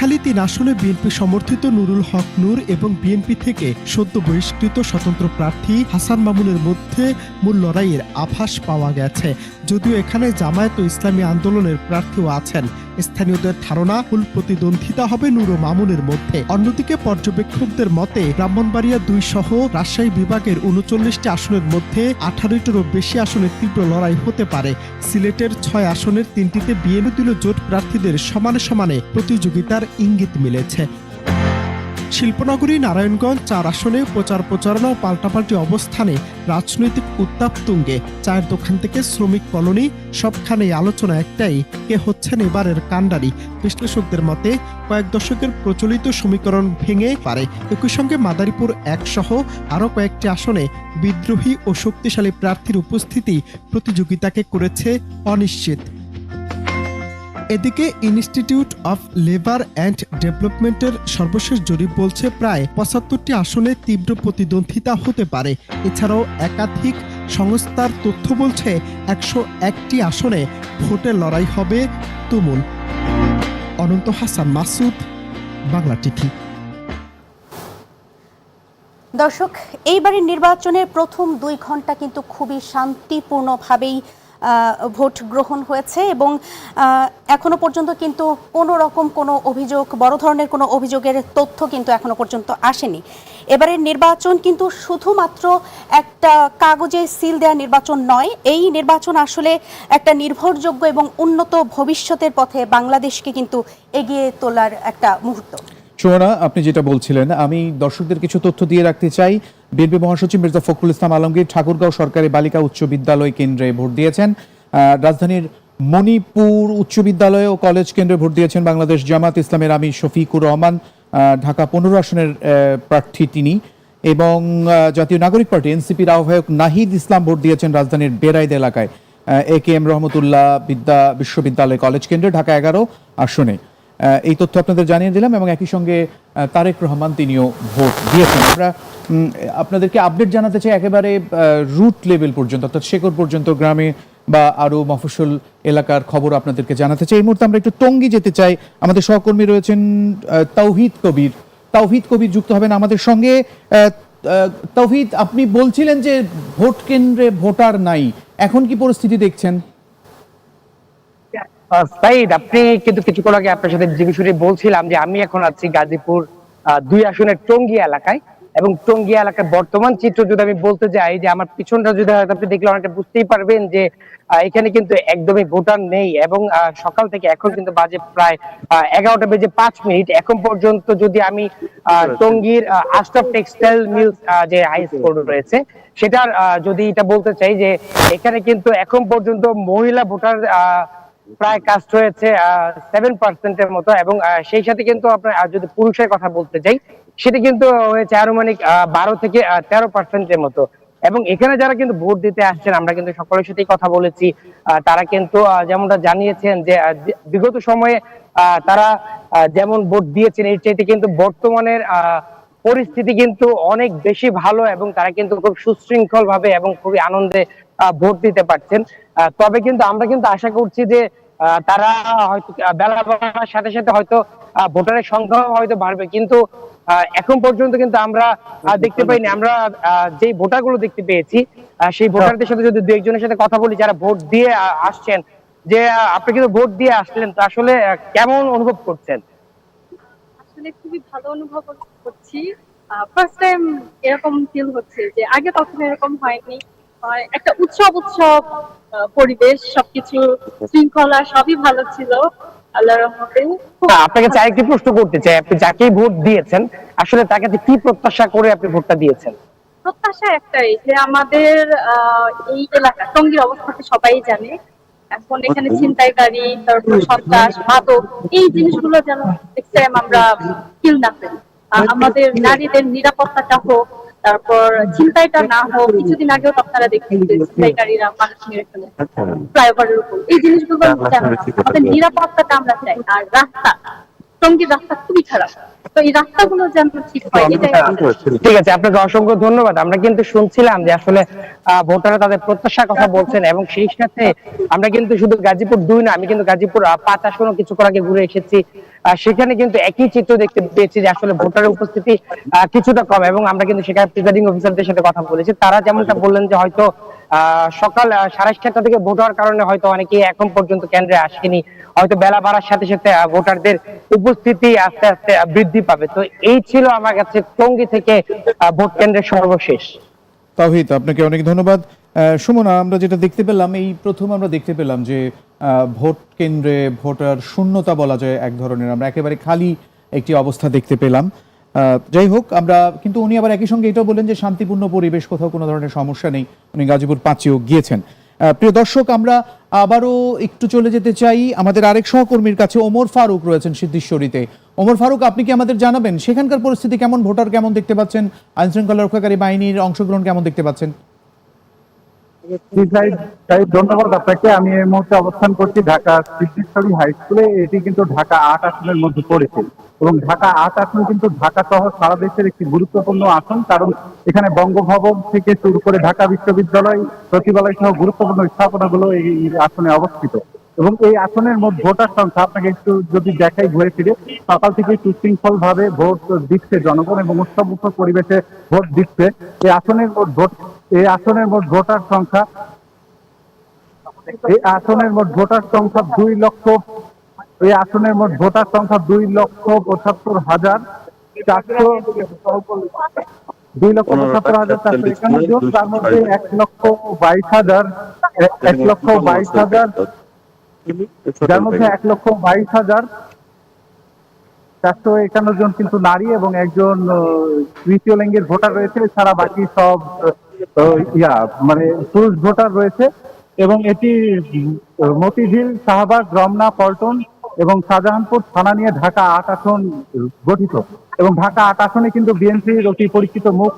খালি তিন আসনে বিএনপি সমর্থিত নুরুল হক নূর এবং বিএনপি থেকে সদ্য বহিষ্কৃত স্বতন্ত্র প্রার্থী হাসান মামুনের মধ্যে মূল লড়াইয়ের আভাস পাওয়া গেছে। যদিও এখানে জামায়াত ও ইসলামী আন্দোলনের প্রার্থীও আছেন। স্থানীয়দের ধারণা, ফুল প্রতিদ্বন্দ্বিতা হবে নূর মামুনের মধ্যে। অন্যদিকে পর্যবেক্ষকদের মতে, ব্রাহ্মণবাড়িয়া দুই সহ রাজশাহী বিভাগের উনচল্লিশটি আসনের মধ্যে আঠারোটিরও বেশি আসনের তীব্র লড়াই হতে পারে। সিলেটের ছয় আসনের তিনটিতে বিএনপি জোট প্রার্থীদের সমানে সমানে প্রতিযোগিতার ইঙ্গিত মিলেছে। শিল্পনগরী, নারায়ণগঞ্জ, চার আসনে প্রচার প্রচারণা পাল্টাপাল্টি অবস্থানে রাজনৈতিক উত্তাপ তুঙ্গে। চায়ের দোকান থেকে শ্রমিক কলোনি সবখানেই আলোচনা একটাই, কে হচ্ছেন এবারের কাণ্ডারি? বিশ্লেষকদের মতে, কয়েক দশকের প্রচলিত সমীকরণ ভেঙে পারে। একই সঙ্গে মাদারীপুর এক সহ আরও কয়েকটি আসনে বিদ্রোহী ও শক্তিশালী প্রার্থীর উপস্থিতি প্রতিযোগিতাকে করেছে অনিশ্চিত। এদিকে ইনস্টিটিউট অফ লেবার অ্যান্ড ডেভেলপমেন্টের সর্বশেষ জরিপ বলছে প্রায় পঁচাত্তরটি আসনে তীব্র প্রতিদ্বন্দ্বিতা হতে পারে। এছাড়াও একাধিক সংস্থার তথ্য বলছে একশো একটি আসনে ভোটের লড়াই হবে তুমুল। অনন্ত হাসান মাসুদ, বাংলা টিভি। দর্শক, এইবারের নির্বাচনের প্রথম দুই ঘণ্টা কিন্তু খুবই শান্তিপূর্ণভাবেই ভোট গ্রহণ হয়েছে এবং এখনও পর্যন্ত কিন্তু কোনো রকম কোনো অভিযোগ, বড় ধরনের কোনো অভিযোগের তথ্য কিন্তু এখনও পর্যন্ত আসেনি। এবারের নির্বাচন কিন্তু শুধুমাত্র একটা কাগজে সিল দেওয়া নির্বাচন নয়, এই নির্বাচন আসলে একটা নির্ভরযোগ্য এবং উন্নত ভবিষ্যতের পথে বাংলাদেশকে কিন্তু এগিয়ে তোলার একটা মুহূর্ত। সুমনা আপনি যেটা বলছিলেন, আমি দর্শকদের কিছু তথ্য দিয়ে রাখতে চাই। বিএনপি মহাসচিব মির্জা ফখরুল ইসলাম আলমগীর ঠাকুরগাঁও সরকারি বালিকা উচ্চ বিদ্যালয় কেন্দ্রে ভোট দিয়েছেন। রাজধানীর মণিপুর উচ্চ বিদ্যালয় ও কলেজ কেন্দ্রে ভোট দিয়েছেন বাংলাদেশ জামাত ইসলামের আমি শফিকুর রহমান। ঢাকা পনেরো আসনের প্রার্থী তিনি। এবং জাতীয় নাগরিক পার্টি, এনসিপির আহ্বায়ক নাহিদ ইসলাম ভোট দিয়েছেন রাজধানীর বেরাইদ এলাকায়। এ কে এম রহমতুল্লাহ বিদ্যা বিশ্ববিদ্যালয় কলেজ কেন্দ্রে ঢাকা এগারো আসনে। এই তথ্য আপনাদের জানিয়ে দিলাম এবং একই সঙ্গে তারেক রহমান তিনিও ভোট দিয়েছেন। আমরা আপনাদেরকে আপডেট জানাতে চাই একেবারে রুট লেভেল পর্যন্ত অর্থাৎ শেকর পর্যন্ত গ্রামে বা আরও মফস্বল এলাকার খবর আপনাদেরকে জানাতে চাই। এই মুহূর্তে আমরা একটু টঙ্গী যেতে চাই। আমাদের সহকর্মী রয়েছেন আহ, তাওহিদ কবির। তাওহিদ কবির যুক্ত হবেন আমাদের সঙ্গে। আহ, আপনি বলছিলেন যে ভোট কেন্দ্রে ভোটার নাই। এখন কি পরিস্থিতি দেখছেন? সাইদ আপনি কিন্তু কিছুক্ষণ আগে আপনার সাথে যে বিষয়টি বলছিলাম যে আমি এখন আছি গাজীপুর দুই আসনের টঙ্গী এলাকায় এবং টঙ্গী এলাকার বর্তমান চিত্র যদি আমি বলতে যাই যে আমার পিছনটা যদি হয়তো আপনি দেখলে অনেকটা বুঝতেই পারবেন যে এখানে কিন্তু একদমই ভোটার নেই এবং সকাল থেকে এখন কিন্তু বাজে প্রায় এগারোটা বেজে পাঁচ মিনিট। এখন পর্যন্ত যদি আমি আহ, টঙ্গীর আশরাফ টেক্সটাইল আহ, যে হাই স্কুল রয়েছে সেটার আহ, যদি এটা বলতে চাই যে এখানে কিন্তু এখন পর্যন্ত মহিলা ভোটার আহ প্রায় কাস্ট হয়েছে সেভেন পার্সেন্টের মতো এবং সেই সাথে কিন্তু আপনার যদি পুরুষের কথা বলতে চাই সেটা কিন্তু হয়েছে আনুমানিক বারো থেকে তেরো পার্সেন্টের মতো। এবং এখানে যারা কিন্তু ভোট দিতে আসছেন, আমরা কিন্তু সকলের সাথেই কথা বলেছি তারা কিন্তু যেমনটা জানিয়েছেন যে বিগত সময়ে তারা যেমন ভোট দিয়েছেন, এর চাইতে কিন্তু বর্তমানের পরিস্থিতি কিন্তু অনেক বেশি ভালো এবং তারা কিন্তু খুব সুশৃঙ্খল ভাবে এবং খুবই আনন্দে ভোট দিতে পারছেন। তবে কিন্তু আমরা কিন্তু আশা করছি যে তারা হয়তো বেলা বাড়ার সাথে সাথে হয়তো ভোটারের সংখ্যা হয়তো বাড়বে। কিন্তু এখন পর্যন্ত কিন্তু আমরা দেখতে পাইনি। আমরা যে ভোটারগুলো দেখতে পেয়েছি সেই ভোটারদের সাথে যদি দু একজনের সাথে কথা বলি, যারা ভোট দিয়ে আসছেন, যে আপনি কিন্তু ভোট দিয়ে আসলেন, তো আসলে কেমন অনুভব করছেন? আসলে খুবই ভালো অনুভব করছি। ফার্স্ট টাইম এরকম ফিল হচ্ছে যে, আগে কখনো এরকম হয়নি। আহ, একটা উৎসব উৎসব পরিবেশ সবকিছু শৃঙ্খলা সবই ভালো ছিল আপনাকে চাই একটি প্রশ্ন করতে চাই। আপনি যাকেই ভোট দিয়েছেন আসলে তার কাছে কি প্রত্যাশা করে আপনি ভোটটা দিয়েছেন? প্রত্যাশা একটাই যে আমাদের এই এলাকা টঙ্গীর অবস্থাতে সবাই জানে। এখন এখানে ছিনতাইকারী তারপর সন্ত্রাস মাদক এই জিনিসগুলো যেন আমরা ফিল না করি। আমাদের নারীদের নিরাপত্তাটা হোক তারপর চিন্তাইটা না হোক কিছুদিন আগেও তো আপনারা যে ছিনতাইকারীরা মানুষ মেরে ফেলে। ফ্লাইওভারের উপর। এই জিনিসগুলো আমাদের নিরাপত্তাটা আমরা চাই আর রাস্তা টঙ্গীর রাস্তা খুবই খারাপ। তো এই রাস্তাগুলো যেন ঠিক হয় ঠিক আছে আপনাকে অসংখ্য ধন্যবাদ। আমরা কিন্তু শুনছিলাম যে আসলে আহ, ভোটাররা তাদের প্রত্যাশার কথা বলছেন এবং সেই সাথে আমরা কিন্তু শুধু গাজীপুর দুই না আমি কিন্তু গাজীপুর পাঁচ আসনও কিছুক্ষণ আগে ঘুরে এসেছি। সেখানে কিন্তু একই চিত্র দেখতে পেয়েছি যে আসলে ভোটারের উপস্থিতি কিছুটা কম এবং আমরা কিন্তু সেখানে প্রিজাইডিং অফিসারদের সাথে কথা বলেছি। তারা যেমনটা বললেন যে হয়তো সকাল সাড়ে সাতটা থেকে ভোট হওয়ার কারণে হয়তো অনেকেই এখন পর্যন্ত কেন্দ্রে আসেনি। হয়তো বেলা বাড়ার সাথে সাথে ভোটারদের উপস্থিতি আস্তে আস্তে বৃদ্ধি পাবে। তো এই ছিল আমার কাছে টঙ্গি থেকে ভোট কেন্দ্রের সর্বশেষ। তাহিদ আপনাকে অনেক ধন্যবাদ। সুমনা, আমরা যেটা দেখতে পেলাম, এই প্রথম আমরা দেখতে পেলাম যে ভোট কেন্দ্রে ভোটার শূন্যতা বলা যায় এক ধরনের। আমরা একেবারে খালি একটি অবস্থা দেখতে পেলাম। যাই হোক, আমরা, কিন্তু উনি আবার একই সঙ্গে এটাও বলেন যে, শান্তিপূর্ণ পরিবেশ, কোথাও কোনো ধরনের সমস্যা নেই। উনি গাজীপুর পাঁচেও গিয়েছেন। প্রিয় দর্শক, আমরা আবারও একটু চলে যেতে চাই আমাদের আরেক সহকর্মীর কাছে। ওমর ফারুক রয়েছেন সিদ্দিশ্বরীতে ওমর ফারুক, আপনি কি আমাদের জানাবেন? সেখানকার পরিস্থিতি কেমন? ভোটার কেমন দেখতে পাচ্ছেন? আইন শৃঙ্খলা রক্ষাকারী বাহিনীর অংশগ্রহণ কেমন দেখতে পাচ্ছেন? আমি এই মুহূর্তে অবস্থান করছি ঢাকা সিদ্ধেশ্বরী হাই স্কুলে। এটি কিন্তু ঢাকা আট আসনের মধ্যে পড়েছে। এবং ঢাকা আট আসন কিন্তু ঢাকা সহ সারা দেশের একটি গুরুত্বপূর্ণ আসন। কারণ এখানে বঙ্গভবন থেকে শুরু করে ঢাকা বিশ্ববিদ্যালয়, সচিবালয় সহ গুরুত্বপূর্ণ স্থাপনাগুলো এই আসনে অবস্থিত। এবং এই আসনের মোট ভোটার সংখ্যা আপনাকে একটু যদি দেখাই ঘুরে ফিরে সকাল থেকে সুশৃঙ্খল ভাবে ভোট দিচ্ছে জনগণ এবং উৎসবমুখর পরিবেশে ভোট দিচ্ছে। এই আসনের মোট ভোট এই আসনের মোট ভোটার সংখ্যা এই আসনের মোট ভোটার সংখ্যা দুই লক্ষ এই আসনের মোট ভোটার সংখ্যা দুই লক্ষ পঁচাত্তর হাজার চারশো দুই লক্ষ পঁচাত্তর হাজার চারশো একান্ন জন তার মধ্যে এক লক্ষ বাইশ হাজার এক লক্ষ বাইশ হাজার যার মধ্যে এক লক্ষ বাইশ হাজার চারশো একান্ন জন কিন্তু নারী এবং একজন তৃতীয় লিঙ্গের ভোটার রয়েছে। এছাড়া বাকি সব ইয়া মানে পুরুষ ভোটার রয়েছে। এবং এটি মতিঝিল, শাহবাগ, রমনা, পল্টন এবং শাহজাহানপুর থানা নিয়ে ঢাকা আট আসন গঠিত। এবং ঢাকা আট আসনে কিন্তু বিএনপির অতি পরিচিত মুখ,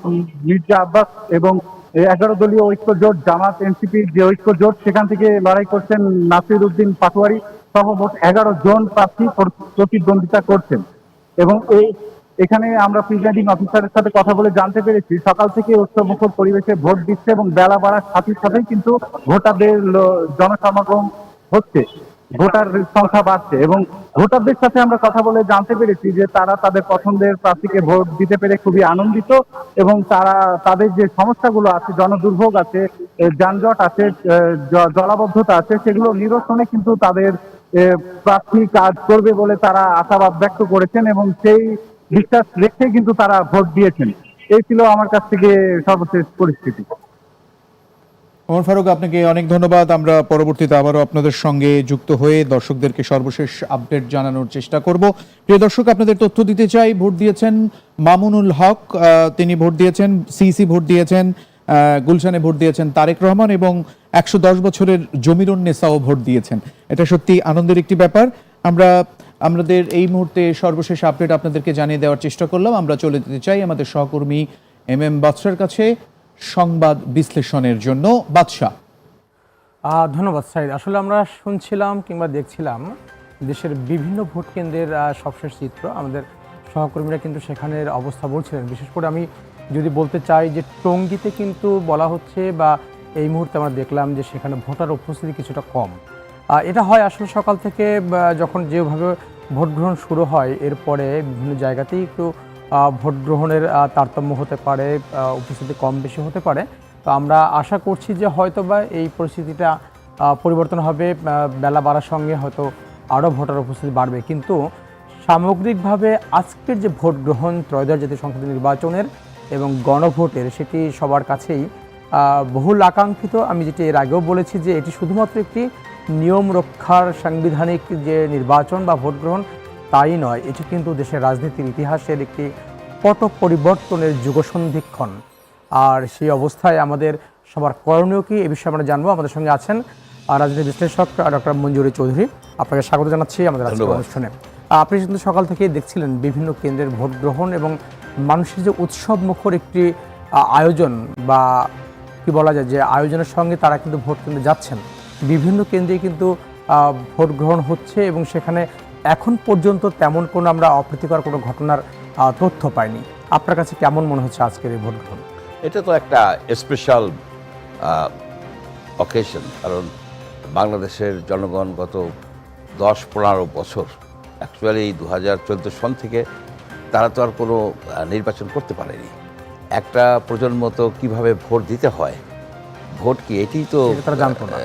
মির্জা আব্বাস এবং এগারো দলীয় ঐক্য জোট জামাত এনসিপির যে ঐক্য জোট সেখান থেকে লড়াই করছেন নাসির উদ্দিন পাটোয়ারি সহ মোট এগারো জন প্রার্থী প্রতিদ্বন্দ্বিতা করছেন। এবং এই, এখানে আমরা প্রিজাইডিং অফিসারের সাথে কথা বলে জানতে পেরেছি, সকাল থেকে উৎসবমুখর পরিবেশে ভোট দিচ্ছে এবং বেলা বাড়ার সাথে সাথেই কিন্তু ভোটারদের জনসমাগম হচ্ছে। ভোটার সংখ্যা বাড়ছে এবং ভোটারদের সাথে আমরা কথা বলে জানতে পেরেছি যে তারা তাদের পছন্দের প্রার্থীকে ভোট দিতে পেরে খুবই আনন্দিত এবং তারা, তাদের যে সমস্যাগুলো আছে, জনদুর্ভোগ আছে যানজট আছে জলাবদ্ধতা আছে, সেগুলো নিরসনে কিন্তু তাদের প্রার্থী কাজ করবে বলে তারা আশাবাদ ব্যক্ত করেছেন এবং সেই বিশ্বাস রেখে কিন্তু তারা ভোট দিয়েছেন। এই ছিল আমার কাছ থেকে সর্বশেষ পরিস্থিতি। ওমর ফারুক, আপনাকে অনেক ধন্যবাদ। আমরা পরবর্তীতে আবারও আপনাদের সঙ্গে যুক্ত হয়ে দর্শকদেরকে সর্বশেষ আপডেট জানানোর চেষ্টা করব। প্রিয় দর্শক, আপনাদের তথ্য দিতে চাই। ভোট দিয়েছেন মামুনুল হক তিনি ভোট দিয়েছেন, সিসি ভোট দিয়েছেন গুলশানে ভোট দিয়েছেন তারেক রহমান এবং একশো দশ বছরের জমিরুন নেসাও ভোট দিয়েছেন। এটা সত্যি আনন্দের একটি ব্যাপার। আমরা, আমাদের এই মুহূর্তে সর্বশেষ আপডেট আপনাদেরকে জানিয়ে দেওয়ার চেষ্টা করলাম। আমরা চলে যেতে চাই আমাদের সহকর্মী এম এম বাদশার কাছে। সংবাদ বিশ্লেষণের জন্য বাদশাহ। ধন্যবাদ সাইদ। আসলে আমরা শুনছিলাম কিংবা দেখছিলাম দেশের বিভিন্ন ভোট কেন্দ্রের সবশেষ চিত্র। আমাদের সহকর্মীরা কিন্তু সেখানের অবস্থা বলছিলেন। বিশেষ করে আমি যদি বলতে চাই যে টঙ্গিতে কিন্তু বলা হচ্ছে বা এই মুহূর্তে আমরা দেখলাম যে সেখানে ভোটার উপস্থিতি কিছুটা কম। এটা হয় আসলে সকাল থেকে যখন যেভাবে ভোট গ্রহণ শুরু হয়, এরপরে বিভিন্ন জায়গাতেই একটু ভোট গ্রহণের তারতম্য হতে পারে উপস্থিতি কম বেশি হতে পারে। তো আমরা আশা করছি যে হয়তোবা এই পরিস্থিতিটা পরিবর্তন হবে বেলা বাড়ার সঙ্গে হয়তো আরও ভোটার উপস্থিতি বাড়বে। কিন্তু সামগ্রিকভাবে আজকের যে ভোট গ্রহণ ত্রয়োদশ জাতীয় সংসদ নির্বাচনের এবং গণভোটের, সেটি সবার কাছেই বহুল আকাঙ্ক্ষিত। আমি যেটি এর আগেও বলেছি যে এটি শুধুমাত্র একটি নিয়ম রক্ষার সাংবিধানিক যে নির্বাচন বা ভোট গ্রহণ তাই নয় এটি কিন্তু দেশের রাজনীতির ইতিহাসের একটি পট পরিবর্তনের যুগসন্ধিক্ষণ। আর সেই অবস্থায় আমাদের সবার করণীয় কি? এ বিষয়ে আমরা জানব। আমাদের সঙ্গে আছেন রাজনীতি বিশ্লেষক ডক্টর মঞ্জুরি চৌধুরী। আপনাকে স্বাগত জানাচ্ছি আমাদের আজকের অনুষ্ঠানে। আপনি কিন্তু সকাল থেকেই দেখছিলেন বিভিন্ন কেন্দ্রের ভোট গ্রহণ এবং মানুষের যে উৎসব মুখর একটি আয়োজন বা কি বলা যায় যে আয়োজনের সঙ্গে তারা কিন্তু ভোট কেন্দ্রে যাচ্ছেন। বিভিন্ন কেন্দ্রে কিন্তু ভোট গ্রহণ হচ্ছে এবং সেখানে এখন পর্যন্ত তেমন কোনো আমরা অপ্রীতিকর কোনো ঘটনার তথ্য পাইনি। আপনার কাছে কেমন মনে হচ্ছে আজকের এই ভোট গ্রহণ? এটা তো একটা স্পেশাল অকেশন কারণ বাংলাদেশের জনগণ গত দশ পনেরো বছর অ্যাকচুয়ালি দু হাজার চোদ্দ সন থেকে তারা তো আর কোনো নির্বাচন করতে পারেনি। একটা প্রজন্ম তো কীভাবে ভোট দিতে হয় ভোট কি এটি তো তারা জানতো না।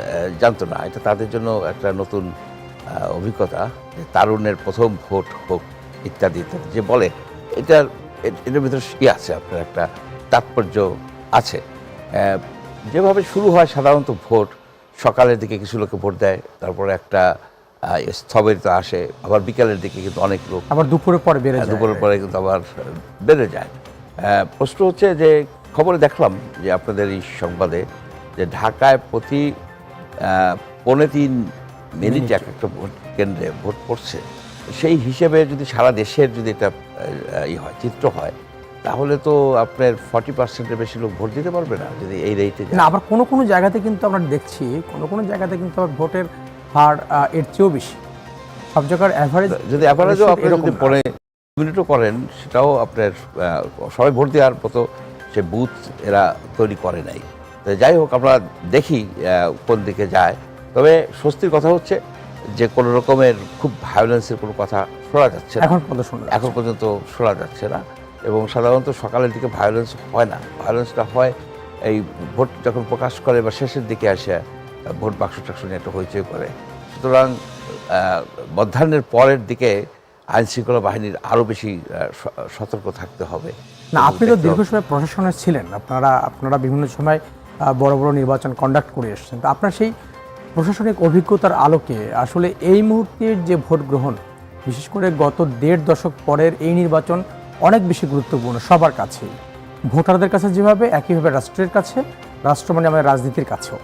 জানতো না। এটা তাদের জন্য একটা নতুন অভিজ্ঞতা যে তারুণ্যের প্রথম ভোট হোক ইত্যাদি ইত্যাদি। যে বলে এটার এটার ভিতরে ই আছে আপনার একটা তাৎপর্য আছে। যেভাবে শুরু হয় সাধারণত ভোট সকালের দিকে কিছু লোকে ভোট দেয় তারপরে একটা স্থগিত আসে আবার বিকালের দিকে কিন্তু অনেক লোক আবার দুপুরের পরে বেড়ে যায়। দুপুরের পরে কিন্তু আবার বেড়ে যায়। প্রশ্ন হচ্ছে যে খবরে দেখলাম যে আপনাদের এই সংবাদে যে ঢাকায় প্রতি পৌনে তিন মিনিট এক একটা ভোট কেন্দ্রে ভোট পড়ছে। সেই হিসেবে যদি সারা দেশের যদি এটা ই হয় চিত্র হয় তাহলে তো আপনার ফর্টি পার্সেন্টের বেশি লোক ভোট দিতে পারবে না যদি এই রেটে না আবার কোনো কোনো জায়গাতে কিন্তু আমরা দেখছি কোনো কোনো জায়গাতে কিন্তু আবার ভোটের হার এর চেয়েও বেশি। সব জায়গার অ্যাভারেজ যদি অ্যাভারেজও আপনি যদি পরে মিনিটও করেন সেটাও আপনার সবাই ভোট দেওয়ার মতো সে বুথ এরা তৈরি করে নাই। যাই হোক আমরা দেখি কোন দিকে যায়। তবে স্বস্তির কথা হচ্ছে যে কোনো রকমের খুব ভায়োলেন্সের কোনো কথা শোনা যাচ্ছে না। এখন পর্যন্ত শোনা এখন পর্যন্ত শোনা যাচ্ছে না এবং সাধারণত সকালের দিকে ভায়োলেন্স হয় না। ভায়োলেন্সটা হয় এই ভোট যখন প্রকাশ করে বা শেষের দিকে আসে ভোট বাক্স টাক্স নিয়ে একটা হইচই করে। সুতরাং মধ্যাহ্নের পরের দিকে আইন শৃঙ্খলা বাহিনীর আরও বেশি সতর্ক থাকতে হবে। না আপনি তো দীর্ঘ সময় প্রশাসনে ছিলেন। আপনারা আপনারা বিভিন্ন সময় বড় বড় নির্বাচন কন্ডাক্ট করে এসেছেন। তো আপনার সেই প্রশাসনিক অভিজ্ঞতার আলোকে আসলে এই মুহূর্তের যে ভোট গ্রহণ, বিশেষ করে গত দেড় দশক পরের এই নির্বাচন অনেক বেশি গুরুত্বপূর্ণ সবার কাছেই ভোটারদের কাছে যেভাবে, একইভাবে রাষ্ট্রের কাছে, রাষ্ট্র মানে আমাদের রাজনীতির কাছেও।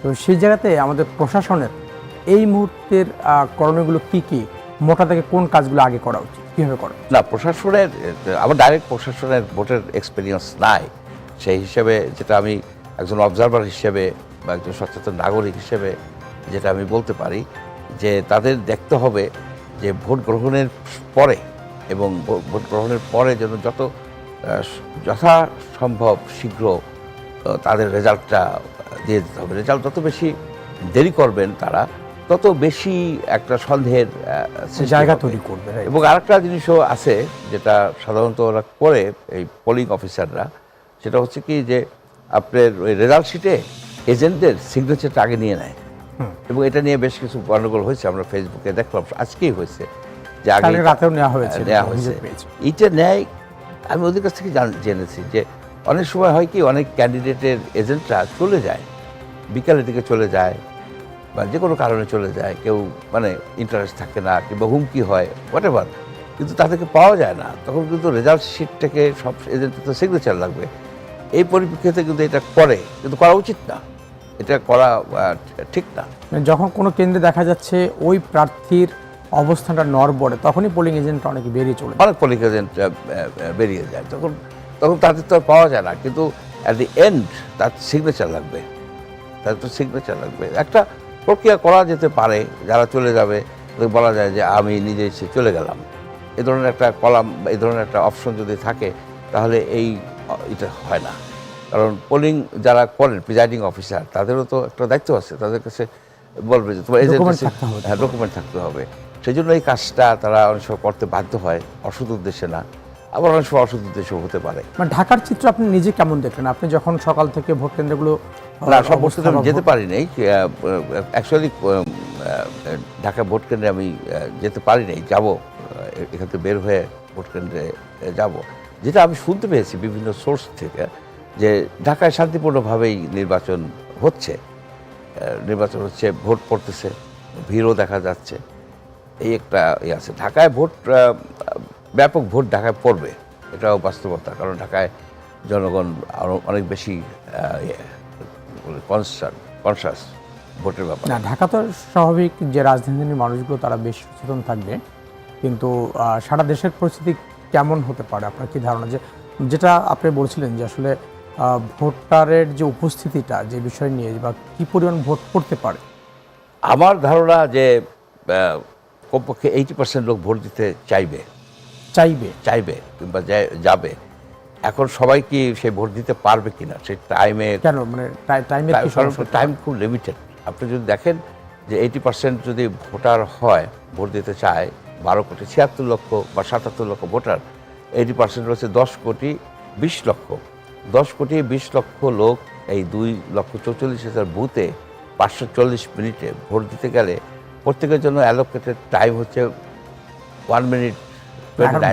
তো সেই জায়গাতে আমাদের প্রশাসনের এই মুহূর্তের করণীয়গুলো কি কি? মোটা থেকে কোন কাজগুলো আগে করা উচিত? কীভাবে করা? না, প্রশাসনের, আমার ডাইরেক্ট প্রশাসনের ভোটের এক্সপিরিয়েন্স নাই। সেই হিসেবে যেটা আমি একজন অবজারভার হিসেবে বা একজন সচেতন নাগরিক হিসেবে যেটা আমি বলতে পারি যে তাদের দেখতে হবে যে ভোট গ্রহণের পরে এবং ভোট গ্রহণের পরে যেন যত যথাসম্ভব শীঘ্র তাদের রেজাল্টটা দিয়ে দিতে হবে রেজাল্ট যত বেশি দেরি করবেন তারা তত বেশি একটা সন্দেহের জায়গা তৈরি করবে? এবং আরেকটা জিনিসও আছে যেটা সাধারণত ওরা করে এই পোলিং অফিসাররা সেটা হচ্ছে কি যে আপনার ওই রেজাল্ট শিটে এজেন্টদের সিগনেচারটা আগে নিয়ে নেয়। এবং এটা নিয়ে বেশ কিছু গণ্ডগোল হয়েছে আমরা ফেসবুকে দেখলাম আজকেই হয়েছে। যে আগে রাতেও নেওয়া হয়েছে, নেওয়া হয়েছে। এটা নেয় আমি ওদের কাছ থেকে জান- জেনেছি যে অনেক সময় হয় কি অনেক ক্যান্ডিডেটের এজেন্টরা চলে যায় বিকালের দিকে চলে যায় বা যে কোনো কারণে চলে যায় কেউ মানে ইন্টারেস্ট থাকে না কিংবা হুমকি হয় হোয়াট কিন্তু তাদেরকে পাওয়া যায় না। তখন কিন্তু রেজাল্ট শিট থেকে সব এজেন্টের তো সিগনেচার লাগবে। এই পরিপ্রেক্ষিতে কিন্তু এটা করে কিন্তু করা উচিত না। এটা করা ঠিক না। মানে যখন কোনো কেন্দ্রে দেখা যাচ্ছে ওই প্রার্থীর অবস্থানটা নড়বড়ে তখনই পোলিং এজেন্ট অনেকে বেরিয়ে চলে। অনেক পোলিং এজেন্ট বেরিয়ে যায়। তখন তখন তাদের তো পাওয়া যায় না। কিন্তু অ্যাট দি এন্ড তার সিগনেচার লাগবে। তাদের তো সিগনেচার লাগবে। একটা প্রক্রিয়া করা যেতে পারে যারা চলে যাবে বলা যায় যে আমি নিজে এসে চলে গেলাম। এ ধরনের একটা কলাম এই ধরনের একটা অপশন যদি থাকে তাহলে এই এটা হয় না। কারণ পোলিং যারা করেন প্রিজাইডিং অফিসার তাদেরও তো একটা দায়িত্ব আছে। তাদের কাছে বলবে যে তোমার। হ্যাঁ ডকুমেন্ট থাকতে হবে। সেই জন্য এই কাজটা তারা অনেক সময় করতে বাধ্য হয় অসৎ উদ্দেশ্যে না। আবার অনেক সময় অসৎ উদ্দেশ্য হতে পারে। মানে ঢাকার চিত্র আপনি নিজে কেমন দেখলেন? আপনি যখন সকাল থেকে ভোট কেন্দ্রগুলো না সব বস্তুতে আমি যেতে পারি নাই। অ্যাকচুয়ালি ঢাকা ভোট কেন্দ্রে আমি যেতে পারি নাই যাব। এখান থেকে বের হয়ে ভোট কেন্দ্রে যাব। যেটা আমি শুনতে পেয়েছি বিভিন্ন সোর্স থেকে যে ঢাকায় শান্তিপূর্ণভাবেই নির্বাচন হচ্ছে নির্বাচন হচ্ছে, ভোট পড়তেছে, ভিড়ও দেখা যাচ্ছে। এই একটা ইয়ে আছে। ঢাকায় ভোট ব্যাপক ভোট ঢাকায় পড়বে, এটাও বাস্তবতা। কারণ ঢাকায় জনগণ আরও অনেক বেশি কনসার্ন কনসাস ভোটের ব্যাপার। না, ঢাকা তো স্বাভাবিক যে রাজধানীর মানুষগুলো, তারা বেশ সচেতন থাকবে। কিন্তু সারা দেশের পরিস্থিতি কেমন হতে পারে? আপনার কি ধারণা? যে, যেটা আপনি বলছিলেন যে আসলে ভোটারের যে উপস্থিতিটা যে বিষয় নিয়ে বা কি পরিমাণ ভোট পড়তে পারে? আমার ধারণা যে কমপক্ষে এইটি পার্সেন্ট লোক ভোট দিতে চাইবে। চাইবে? চাইবে কিংবা যাবে। এখন সবাই কি সে ভোট দিতে পারবে কিনা? সেই টাইমে কেন? মানে টাইমে টাইম খুব লিমিটেড আপনি যদি দেখেন যে এইটি পার্সেন্ট যদি ভোটার হয় ভোট দিতে চায় বারো কোটি ছিয়াত্তর লক্ষ বা সাতাত্তর লক্ষ ভোটার এইটি পার্সেন্ট রয়েছে দশ কোটি বিশ লক্ষ। দশ কোটি বিশ লক্ষ লোক এই দুই লক্ষ চৌচল্লিশ হাজার বুথে পাঁচশো চল্লিশ মিনিটে ভোট দিতে গেলে প্রত্যেকের জন্য অ্যালোকেটেড টাইম হচ্ছে ওয়ান মিনিট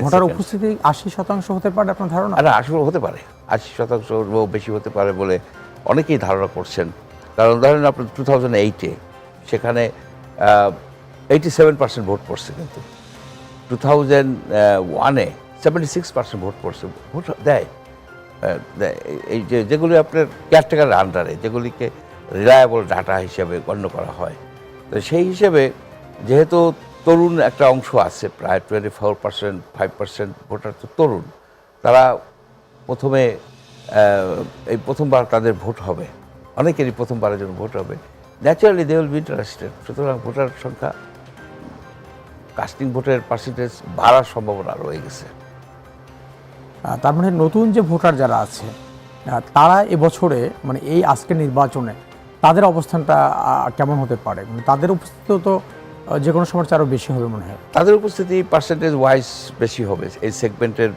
ভোটার উপস্থিতি আশি শতাংশ হতে পারে আপনার ধারণা? আর আসলে হতে পারে। আশি শতাংশ বেশি হতে পারে বলে অনেকেই ধারণা করছেন। কারণ ধরেন আপনার টু থাউজেন্ড এইটে সেখানে এইটি সেভেন পার্সেন্ট ভোট পড়ছে কিন্তু। টু থাউজেন্ড ওয়ানে সেভেন্টি সিক্স পার্সেন্ট ভোট পড়ছে। ভোট দেয়। এই- যে যেগুলি আপনার কেয়ারটেকার আন্ডারে যেগুলিকে রিলায়েবল ডাটা হিসেবে গণ্য করা হয়, তো সেই হিসেবে যেহেতু তরুণ একটা অংশ আছে, প্রায় twenty four percent five percent voter তো তরুণ, তারা প্রথমে এই প্রথমবার তাদের ভোট হবে, অনেকেরই প্রথমবারের জন্য ভোট হবে naturally they will be interested সুতরাং ভোটার সংখ্যা কাস্টিং ভোটের পার্সেন্টেজ বাড়ার সম্ভাবনা রয়ে গেছে। তার মানে নতুন যে ভোটার যারা আছে তারা এবছরে মানে এই আজকের নির্বাচনে তাদের অবস্থানটা কেমন হতে পারে? মানে তাদের উপস্থিতি তো যে কোনো সময় আরও বেশি হবে মনে হয়। তাদের উপস্থিতি পার্সেন্টেজ ওয়াইজ বেশি হবে, এই সেগমেন্টের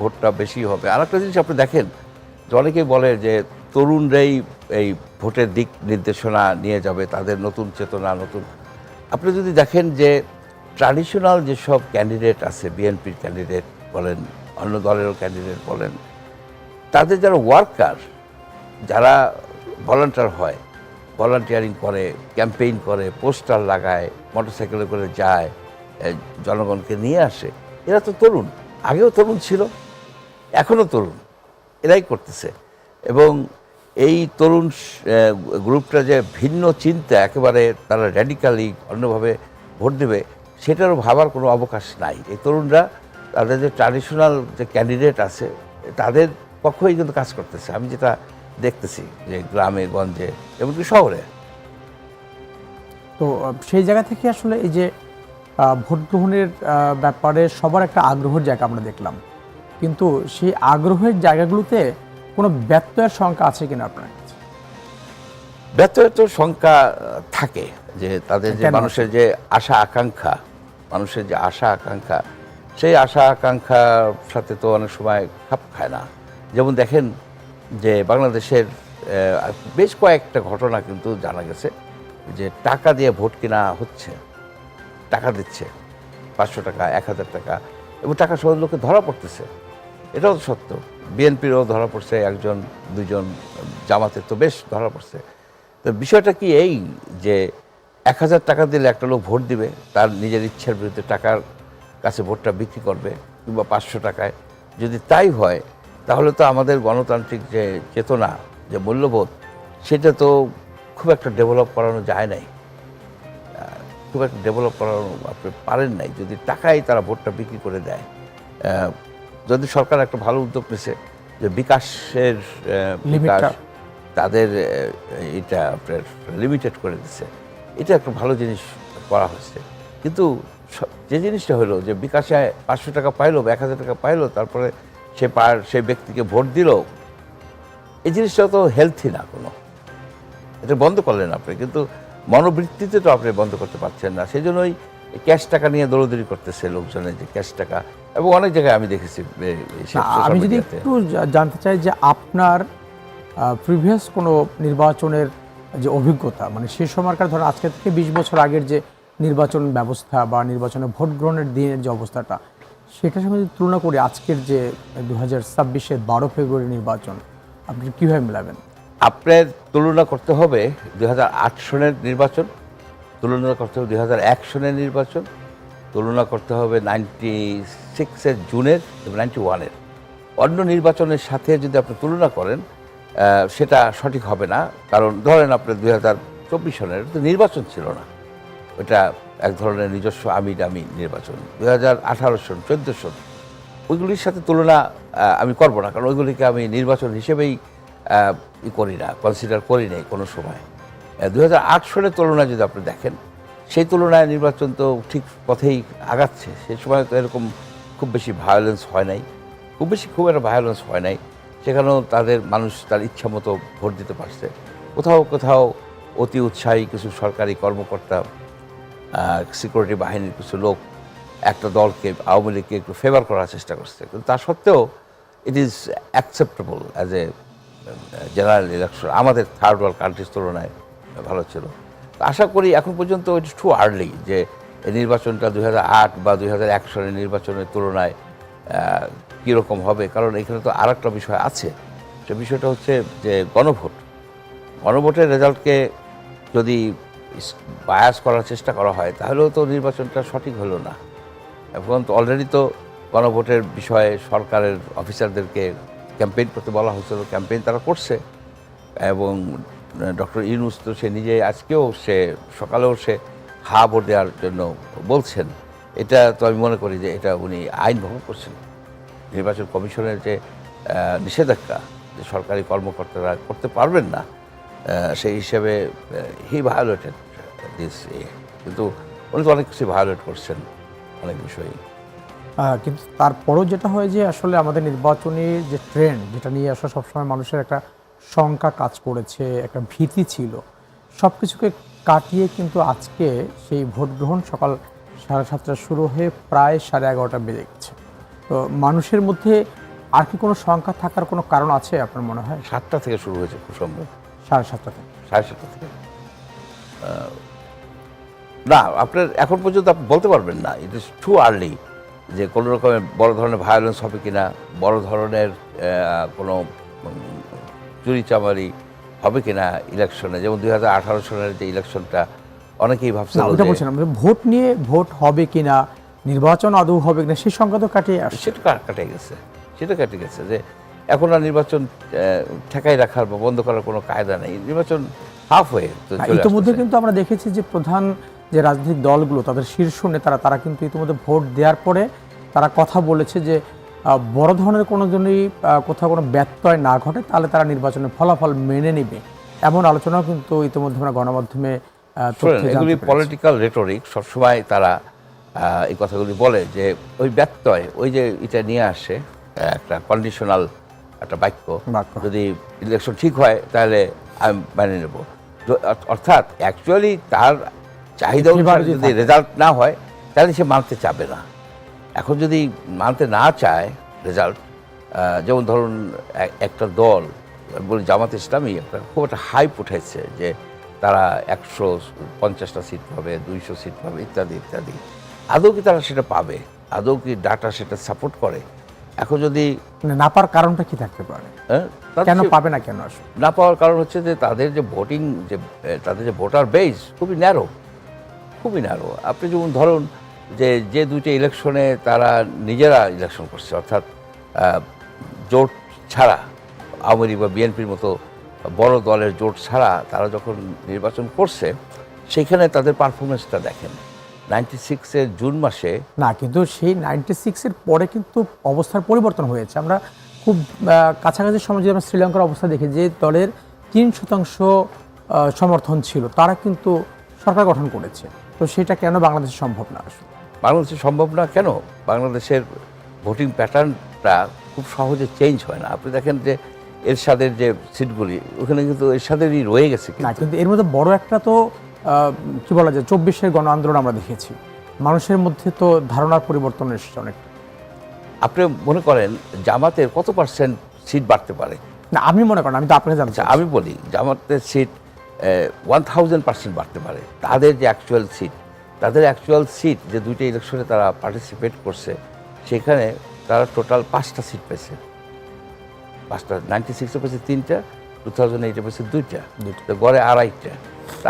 ভোটটা বেশি হবে। আর একটা জিনিস আপনি দেখেন অনেকেই বলে যে তরুণরাই এই ভোটের দিক নির্দেশনা নিয়ে যাবে, তাদের নতুন চেতনা, নতুন। আপনি যদি দেখেন যে ট্র্যাডিশনাল যেসব ক্যান্ডিডেট আছে বিএনপির ক্যান্ডিডেট বলেন অন্য দলেরও ক্যান্ডিডেট বলেন। তাদের যারা ওয়ার্কার যারা ভলান্টিয়ার হয় ভলান্টিয়ারিং করে ক্যাম্পেইন করে পোস্টার লাগায় মোটরসাইকেলে করে যায় জনগণকে নিয়ে আসে, এরা তো তরুণ। আগেও তরুণ ছিল এখনও তরুণ, এরাই করতেছে। এবং এই তরুণ গ্রুপটা যে ভিন্ন চিন্তা, একেবারে তারা র্যাডিক্যালি অন্যভাবে ভোট দেবে, সেটারও ভাবার কোনো অবকাশ নাই। এই তরুণরা তাদের যে ট্র্যাডিশনাল যে ক্যান্ডিডেট আছে তাদের পক্ষই কিন্তু কাজ করতেছে। আমি যেটা দেখতেছি যে গ্রামে গঞ্জে এমনকি শহরে। তো সেই জায়গা থেকে আসলে এই যে ভোট গ্রহণের ব্যাপারে সবার একটা আগ্রহের জায়গা আমরা দেখলাম। কিন্তু সেই আগ্রহের জায়গাগুলোতে কোনো ব্যত্যয়ের সংখ্যা আছে কিনা আপনার কাছে? ব্যর্থের তো সংখ্যা থাকে। যে তাদের যে মানুষের যে আশা আকাঙ্ক্ষা মানুষের যে আশা আকাঙ্ক্ষা সেই আশা আকাঙ্ক্ষার সাথে তো অনেক সময় খাপ খায় না। যেমন দেখেন যে বাংলাদেশের বেশ কয়েকটা ঘটনা কিন্তু জানা গেছে যে টাকা দিয়ে ভোট কিনা হচ্ছে, টাকা দিচ্ছে, পাঁচশো টাকা, এক হাজার টাকা, এবং টাকা সহ লোকে ধরা পড়তেছে। এটাও তো সত্য। বিএনপিরও ধরা পড়ছে, একজন দুজন জামাতের তো বেশ ধরা পড়ছে। তো বিষয়টা কি এই যে এক হাজার টাকা দিলে একটা লোক ভোট দিবে, তার নিজের ইচ্ছার বিরুদ্ধে টাকার কাছে ভোটটা বিক্রি করবে কিংবা পাঁচশো টাকায়। যদি তাই হয় তাহলে তো আমাদের গণতান্ত্রিক যে চেতনা যে মূল্যবোধ সেটা তো খুব একটা ডেভেলপ করানো যায় নাই। খুব একটা ডেভেলপ করানো আপনি পারেন নাই। যদি টাকায় তারা ভোটটা বিক্রি করে দেয় যদি সরকার একটা ভালো উদ্যোগ নিছে যে বিকাশের বিকাশ তাদের এটা আপনার লিমিটেড করে দিচ্ছে এটা একটা ভালো জিনিস করা হয়েছে। কিন্তু যে জিনিসটা হলো যে বিকাশে পাঁচশো টাকা পাইলো বা এক হাজার টাকা পাইলো তারপরে সে পার সেই ব্যক্তিকে ভোট দিল এই জিনিসটা তো হেলথি না কোনো। এটা বন্ধ করলেন আপনি কিন্তু মনোবৃত্তিতে তো আপনি বন্ধ করতে পারছেন না। সেই জন্যই ক্যাশ টাকা নিয়ে দৌড়দৌড়ি করতেছে লোকজনের যে ক্যাশ টাকা। এবং অনেক জায়গায় আমি দেখেছি আমি যদি একটু জানতে চাই যে আপনার প্রিভিয়াস কোনো নির্বাচনের যে অভিজ্ঞতা মানে সে সময়কার ধরুন আজকে থেকে বিশ বছর আগের যে নির্বাচন ব্যবস্থা বা নির্বাচনে ভোট গ্রহণের দিনের যে অবস্থাটা, সেটার সঙ্গে যদি তুলনা করে আজকের যে দু হাজার ছাব্বিশের বারো ফেব্রুয়ারি নির্বাচন, আপনি কীভাবে মেলাবেন? আপনার তুলনা করতে হবে দু হাজার আট সনের নির্বাচন, তুলনা করতে হবে দু হাজার এক সনের নির্বাচন, তুলনা করতে হবে নাইনটি সিক্সের জুনের এবং নাইনটি ওয়ানের। অন্য নির্বাচনের সাথে যদি আপনি তুলনা করেন সেটা সঠিক হবে না, কারণ ধরেন আপনার দুই হাজার চব্বিশ সনের তো নির্বাচন ছিল না। ওটা এক ধরনের নিজস্ব আমি দামি নির্বাচন। দুই হাজার আঠারো সন, চোদ্দ সন, ওইগুলির সাথে তুলনা আমি করব না, কারণ ওইগুলিকে আমি নির্বাচন হিসেবেই ই করি না কনসিডার করি নাই কোনো সময়। দু হাজার আট সনের তুলনায় যদি আপনি দেখেন, সেই তুলনায় নির্বাচন তো ঠিক পথেই আগাচ্ছে। সেই সময় তো এরকম খুব বেশি ভায়োলেন্স হয় নাই, খুব বেশি খুব একটা ভায়োলেন্স হয় নাই, সেখানেও তাদের মানুষ তার ইচ্ছা মতো ভোট দিতে পারছে। কোথাও কোথাও অতি উৎসাহী কিছু সরকারি কর্মকর্তা সিকিউরিটি বাহিনীর কিছু লোক একটা দলকে, আওয়ামী লীগকে একটু ফেভার করার চেষ্টা করছে। কিন্তু তা সত্ত্বেও it is acceptable as a general election আমাদের থার্ড ওয়ার্ল্ড কান্ট্রির তুলনায় ভালো ছিল। আশা করি এখন পর্যন্ত ইট টু আর্লি যে এই নির্বাচনটা দুই বা দুই এক সালের নির্বাচনের তুলনায় কীরকম হবে? কারণ এখানে তো আর একটা বিষয় আছে। সে বিষয়টা হচ্ছে যে গণভোট। গণভোটের রেজাল্টকে যদি বায়াস করার চেষ্টা করা হয়, তাহলেও তো নির্বাচনটা সঠিক হলো না। এখন তো অলরেডি তো গণভোটের বিষয়ে সরকারের অফিসারদেরকে ক্যাম্পেইন করতে বলা হয়েছিল ক্যাম্পেইন তারা করছে। এবং ডক্টর ইউনুস তো সে নিজে আজকেও সে, সকালেও সে হা ভোট দেওয়ার জন্য বলছেন। এটা তো আমি মনে করি যে এটা উনি আইন ভঙ্গ করছেন। নির্বাচন কমিশনের যে নিষেধাজ্ঞা যে সরকারি কর্মকর্তারা করতে পারবেন না সেই হিসেবে হি ভায়োলেটেড দিস এ। কিন্তু উনি তো অনেক কিছু ভায়োলেট করছেন অনেক বিষয়ই। কিন্তু তারপরও যেটা হয় যে আসলে আমাদের নির্বাচনী যে ট্রেন্ড যেটা নিয়ে আসলে সবসময় মানুষের একটা শঙ্কা কাজ করেছে একটা ভীতি ছিল সব কিছুকে কাটিয়ে কিন্তু আজকে সেই ভোট গ্রহণ সকাল সাড়ে সাতটা শুরু হয়ে প্রায় সাড়ে এগারোটা বেজে গেছে। তো মানুষের মধ্যে আর কি কোনো সংখ্যা থাকার কোনো কারণ আছে আপনার মনে হয়? সাতটা থেকে শুরু হয়েছে খুব সম্ভব সাড়ে সাতটা থেকে। সাড়ে সাতটা থেকে। না আপনার এখন পর্যন্ত আপনি বলতে পারবেন না। ইট ইস টু আর্লি যে কোনো রকমের বড় ধরনের ভায়োলেন্স হবে কিনা বড় ধরনের কোনো চুরি চামারি হবে কিনা ইলেকশনে যেমন দুই হাজার আঠারো সালের যে ইলেকশনটা অনেকেই না ওটা বলছিলাম ভোট নিয়ে ভোট হবে কিনা নির্বাচন আদৌ হবে কিনা সেই সংখ্যা তো কাটিয়ে আসছে। সেটা কাটে গেছে। সেটা কেটে গেছে যে এখন আর নির্বাচন ঠেকাই রাখার বা বন্ধ করার কোনো কায়দা নেই। নির্বাচন হাফ হয়ে ইতিমধ্যে কিন্তু আমরা দেখেছি যে প্রধান যে রাজনৈতিক দলগুলো তাদের শীর্ষ নেতারা তারা কিন্তু ইতিমধ্যে ভোট দেওয়ার পরে তারা কথা বলেছে যে বড় ধরনের কোনো জন্যই কোথাও কোনো ব্যত্যয় না ঘটে তাহলে তারা নির্বাচনের ফলাফল মেনে নেবে। এমন আলোচনাও কিন্তু ইতিমধ্যে আমরা গণমাধ্যমে এগুলি পলিটিক্যাল রেটরিক সবসময় তারা এই কথাগুলি বলে যে ওই ব্যত্যয় ওই যে এটা নিয়ে আসে একটা কন্ডিশনাল একটা বাক্য। যদি ইলেকশন ঠিক হয় তাহলে আমি মেনে নেব। অর্থাৎ অ্যাকচুয়ালি তার চাহিদা অনুসারে যদি রেজাল্ট না হয় তাহলে সে মানতে চাবে না। এখন যদি মানতে না চায় রেজাল্ট যেমন ধরুন একটা দল বলি জামাত ইসলামী একটা খুব একটা হাইপ উঠেছে যে তারা একশো পঞ্চাশটা সিট পাবে দুইশো সিট পাবে ইত্যাদি ইত্যাদি। আদৌ কি তারা সেটা পাবে? আদৌ কি ডাটা সেটা সাপোর্ট করে? এখন যদি মানে না পাওয়ার কারণটা কি থাকতে পারে? হ্যাঁ, কেন পাবে না কেন আসলে? না পাওয়ার কারণ হচ্ছে যে তাদের যে ভোটিং যে তাদের যে ভোটার বেস খুবই ন্যারো খুবই ন্যারো আপনি যেমন ধরুন যে যে দুইটা ইলেকশনে তারা নিজেরা ইলেকশন করছে অর্থাৎ জোট ছাড়া আওয়ামী লীগ বা বিএনপির মতো বড় দলের জোট ছাড়া তারা যখন নির্বাচন করছে সেইখানে তাদের পারফরমেন্সটা দেখেন। নাইনটি সিক্সের জুন মাসে না কিন্তু সেই নাইনটি সিক্সের পরে কিন্তু অবস্থার পরিবর্তন হয়েছে। আমরা খুব কাছাকাছি সময় যদি আমরা শ্রীলঙ্কার অবস্থা দেখি যে দলের তিন শতাংশ সমর্থন ছিল তারা কিন্তু সরকার গঠন করেছে। তো সেটা কেন বাংলাদেশে সম্ভব না? আসলে বাংলাদেশে সম্ভব না কেন? বাংলাদেশের ভোটিং প্যাটার্নটা খুব সহজে চেঞ্জ হয় না। আপনি দেখেন যে এরশাদের যে সিটগুলি ওখানে কিন্তু এরশাদেরই রয়ে গেছে না কিন্তু এর মধ্যে বড় একটা তো কি বলা যায় চব্বিশের গণ আন্দোলন আমরা দেখেছি। মানুষের মধ্যে তো ধারণার পরিবর্তন এসেছে অনেক আপনি মনে করেন জামাতের কত পার্সেন্ট সিট বাড়তে পারে? না আমি মনে করেন আমি তো আপনাকে জানতে আচ্ছা আমি বলি জামাতের সিট ওয়ান থাউজেন্ড পার্সেন্ট বাড়তে পারে। তাদের যে অ্যাকচুয়াল সিট তাদের অ্যাকচুয়াল সিট যে দুইটা ইলেকশনে তারা পার্টিসিপেট করছে সেখানে তারা টোটাল পাঁচটা সিট পেয়েছে। পাঁচটা নাইনটি সিক্সে পেয়েছে তিনটা টু থাউজেন্ড এইটে পেয়েছে দুইটা। গড়ে আড়াইটা।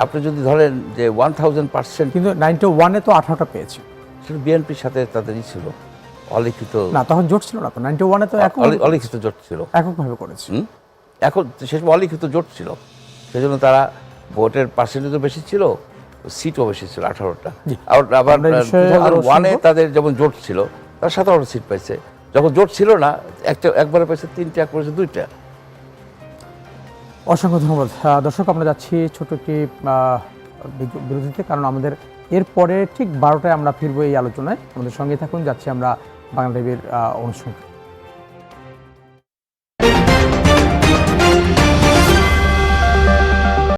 আপনি যদি ধরেন যে ওয়ান থাউজেন্ড পার্সেন্ট কিন্তু নাইনটি ওয়ানে তো আঠারোটা পেয়েছি। সেটা বিএনপির সাথে তাদেরই ছিল। অলিখিত না তখন জোট ছিল না তো? নাইনটি ওয়ানে তো অলিখিত জোট ছিল। এককভাবে করেছি? এখন সে অলিখিত জোট ছিল। সেজন্য তারা ভোটের পার্সেন্টেজও বেশি ছিল সিটও বেশি ছিল আঠারোটা। আবার ওয়ানে তাদের যেমন জোট ছিল তারা সতেরোটা সিট পাইছে। যখন জোট ছিল না একটা একবারে পাইছে তিনটা এক পাইছে দুইটা। অসংখ্য ধন্যবাদ। দর্শক, আমরা যাচ্ছি ছোট একটি বিরতিতে, কারণ আমাদের এরপরে ঠিক বারোটায় আমরা ফিরবো এই আলোচনায়। আমাদের সঙ্গে থাকুন, যাচ্ছি আমরা বাংলা টিভির অনুষ্ঠান